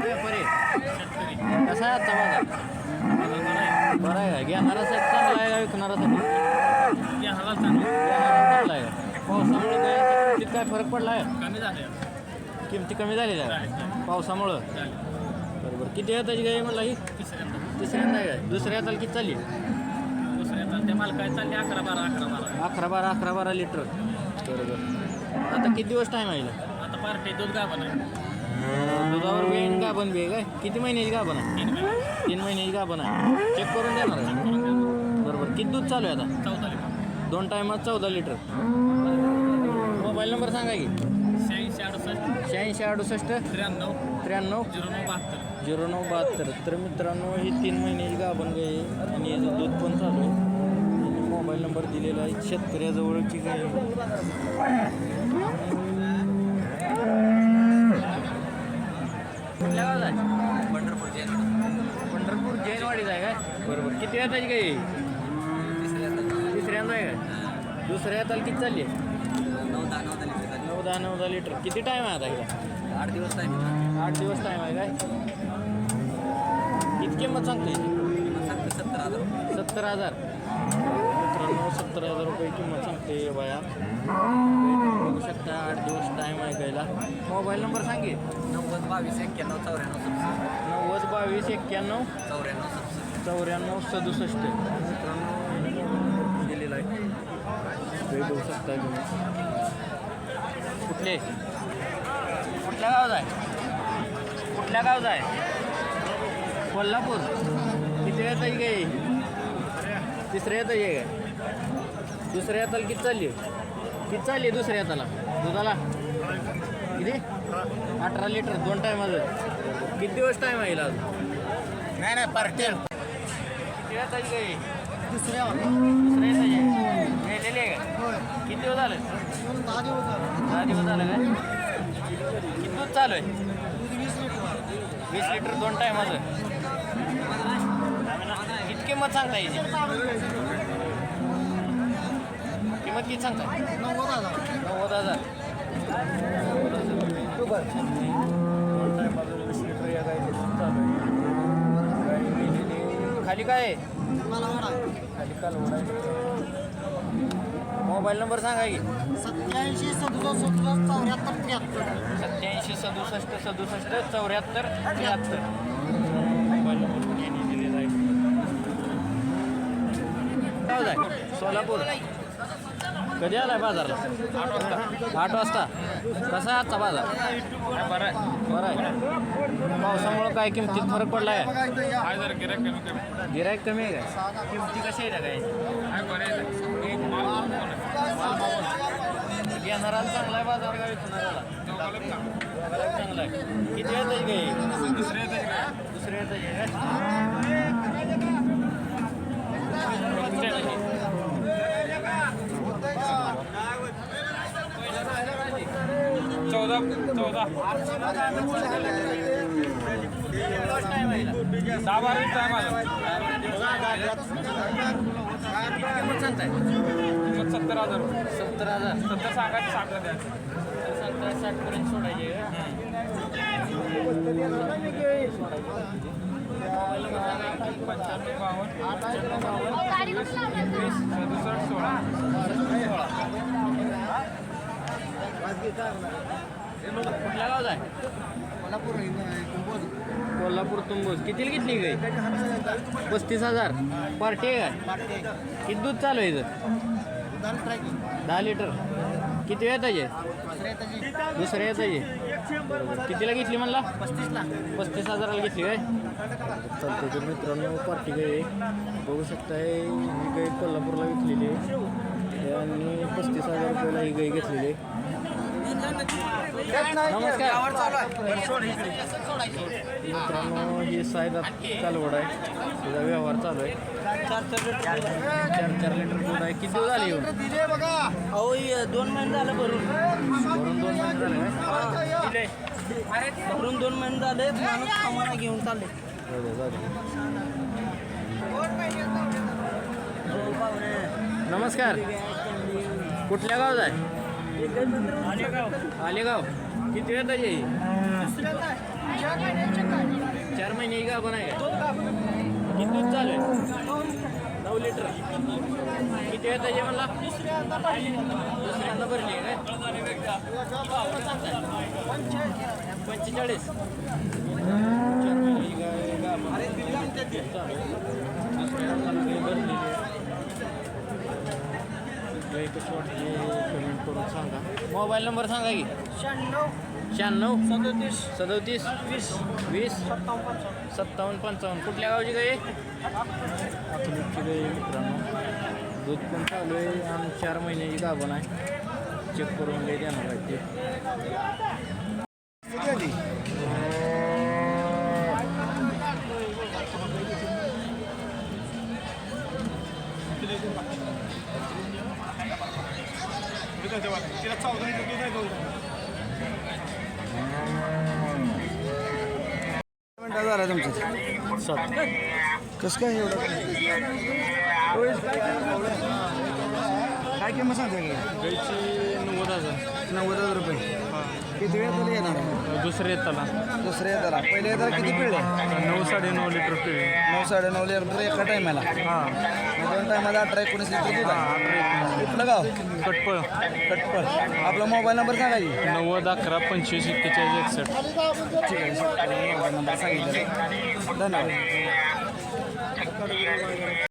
व्यापारी कसा आहे आजचा बाजार बरं आहे का घेणारासाठी चांगला आहे का घेणारा चांगला आहे? पावसामुळे काय किमतीत काय फरक पडला आहे कमी झाले? किमती कमी झालेल्या आहे पावसामुळं? बरोबर किती आहे त्याची गाई म्हणला ही तिसऱ्यांदा आहे काय दुसऱ्या हाताला किती चालली? दुसऱ्यांदा ते मला काय चालले? अकरा बारा अकरा बारा अकरा बारा अकरा बारा लिटर. बरोबर. आता किती दिवस टाईम आहे हिला? आता पार्टी दूध गाभण आहे. दुधावर वेळ गाभण बी आहे काय? किती महिन्याची गाभण आहे? तीन महिने. तीन महिन्याची गाभण आहे. चेक करून देणार आहे. बरोबर. किती दूध चालू आहे आता? चौदा लिटर. दोन टायमात चौदा लिटर. मोबाईल नंबर सांगा की. शहाऐंशी अडुसष्ट. शहाऐंशी अडुसष्ट. त्र्याण्णव. त्र्याण्णव. झिरो नऊ बहात्तर. झिरो नऊ बहात्तर. तर मित्रांनो ही तीन महिन्याची गाभण गाय आहे आणि याचं दूध पण चालू आहे. मोबाईल नंबर दिलेला आहे. शेतकऱ्याजवळची. कुठल्या गावात आहे. पंढरपूर जैन पंढरपूर जैनवाडीत आहे काय बरोबर. किती वेळा त्याची आहे? तिसऱ्यांदा आहे काय दुसऱ्या हाताला किती चालली आहे? नऊ दहा नऊ दहा लिटर. नऊ दहा नऊ दहा लिटर किती टाईम आहे आता हिला? आठ दिवस टाईम आठ दिवस टाईम आहे काय? किती किंमत सांगते सत्तर हजार. सत्तर हजार. सत्तर हजार रुपये किंमत सांगते बाया. बघू शकता आठ दिवस टाईम गायला. मोबाईल नंबर सांगे. नव्वद बावीस एक्क्याण्णव चौऱ्याण्णव नव्वद बावीस एक्क्याण्णव चौऱ्याण्णव सदुसष्ट. चौऱ्याण्णव सदुसष्ट. मित्रांनो दिलेला आहे. बघू शकता तुम्ही? कुठले? कुठल्या गावात आहे? कुठल्या गावात आहे? कोल्हापूर. किती वेळ काय तिसऱ्या येत आहे काय दुसऱ्या हाताला किती चालली? किती चालली आहे दुसऱ्या हाताला? दुधाला? किती? अठरा लिटर दोन टायमाचं किती दिवस टाईम आहे अजून? नाही नाही पार्टी किती ताई काय? दुसऱ्या दुसऱ्या आहे. गेलेली आहे का? किती दिवस झालं? दहा दिवस झालं. काय? किती दूध चालू आहे? वीस लिटर. दोन टायमाचं किती किंमत सांगता याची किंमत किती नव्वद हजार. खाली काय? आहे खाली कालवड आहे. मोबाईल नंबर सांगा की. सत्याऐंशी सदुसष्ट सदुसष्ट चौऱ्याहत्तर त्र्याहत्तर. सत्याऐंशी सदुसष्ट सदुसष्ट चौऱ्याहत्तर त्र्याहत्तर. Mobile number Solapur. कधी आलाय बाजारला आठ वाजता. कसा आहे आजचा बाजार? बरं आहे. बरं आहे पावसामुळं काय किमतीत फरक पडला आहे जरा गिरायक कमी कमी गिराईक कमी आहे काय? किमती कशी आहे काय? घेणारा चांगला आहे बाजार काय चांगला आहे. किती येत आहे काही दुसरे दुसरे येत आहे काय चौदा चौदा दहा बारा टाईम आला किंमत सांगताय सत्तर हजार सत्तर हजार सत्तर सांगायचं सांगा द्या सत्तर साठ पर्यंत सोडायचे पंच्याण्णव बावन्न सदुसष्ट सोळा कुठल्या गावात आहे? कोल्हापूर तुंबूस कितीला घेतली गाई? पस्तीस हजार. पार्टी आहे काय? किती दूध चालू आहे इथं? दहा लिटर. किती वेळ त्याचे दुसऱ्या येत आहे कितीला घेतली म्हणला? पस्तीस हजाराला घेतली काय? चालते तर मित्रांनो पार्टी गाय आहे. बघू शकताय ही गाय कोल्हापूरला विकलेली आहे. आणि पस्तीस हजार रुपयाला ही गाय घेतलेली आहे. मित्रांनो हे सायदा कालवड आहे तुझा व्यवहार चालू आहे चार चार लिटर दूध आहे किती झाली झाले येऊन अहो दोन महिने झालं भरून भरून दोन महिने झाले भरून दोन महिने झाले माणूस सामान घेऊन चालले नमस्कार. कुठल्या गावात आहे? आलेगाव. किती वेळ ताजी चार महिने ही गाभण आहे. किती दूध चालू आहे? नऊ लिटर. किती वेळ ताजी म्हणला? दुसऱ्यांदा भरली आहे काय? पंचेचाळीस. चार महिने ही भरलेली आहे. गाय कशी कमेंट करून सांगा. मोबाईल नंबर सांगा की. शहाण्णव सदोतीस सदोतीस वीस वीस सत्तावन्न सत्तावन्न पंचावन्न. कुठल्या गावची गाय अकलूजची गाय आहे मित्रांनो. दूध पण चालू आहे आणि चार महिन्याची गाभण आहे. चेक करून गाय देणार आहे ते. मिनटं झाला तुमचं सात कसं काय एवढं काय किंमत सांगते का? नव्वद हजार. नव्वद हजार रुपये. किती वेळ तरी येणार? आहे? दुसरे येताला. दुसऱ्या येताला. पहिल्या येताला किती पिळले? नऊ साडे नऊ लिटर पिळे नऊ साडे नऊ लिटर एका टायमाला. हां. दोन टायमाला अठरा एकोणीस लिटर दूध आहे कुठलं गाव? कटपळ. कटपळ. आपला मोबाईल नंबर सांगा की. नव्वद अकरा पंचवीस एक्केचाळीस एकसष्ट. ठीक आहे. मोबाईल नंबर सांगितलं धन्यवाद.